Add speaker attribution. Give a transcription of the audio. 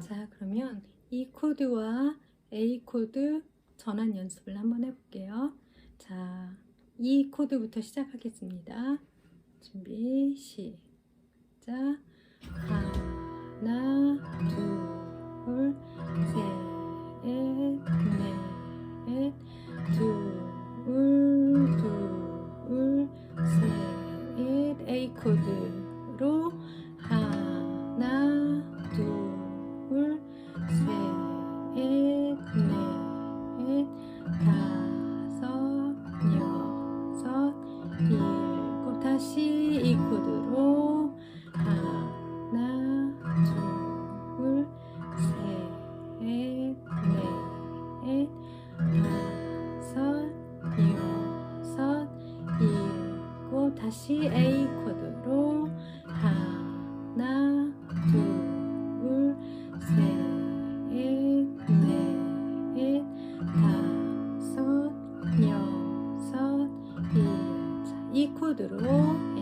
Speaker 1: 자, 그러면 이 코드와 A 코드 전환 연습을 한번 해볼게요. 자, 이 코드부터 시작하겠습니다. 준비, 시작. 하나, 둘, 셋, 넷, 둘, 둘, 셋, A 코드로 넷, 다섯, 여섯, 일곱. 다시 이 코드로 하나, 둘, 셋, 넷, 다섯, 여섯, 일곱. 다시 A 코드로 이 코드로 엔딩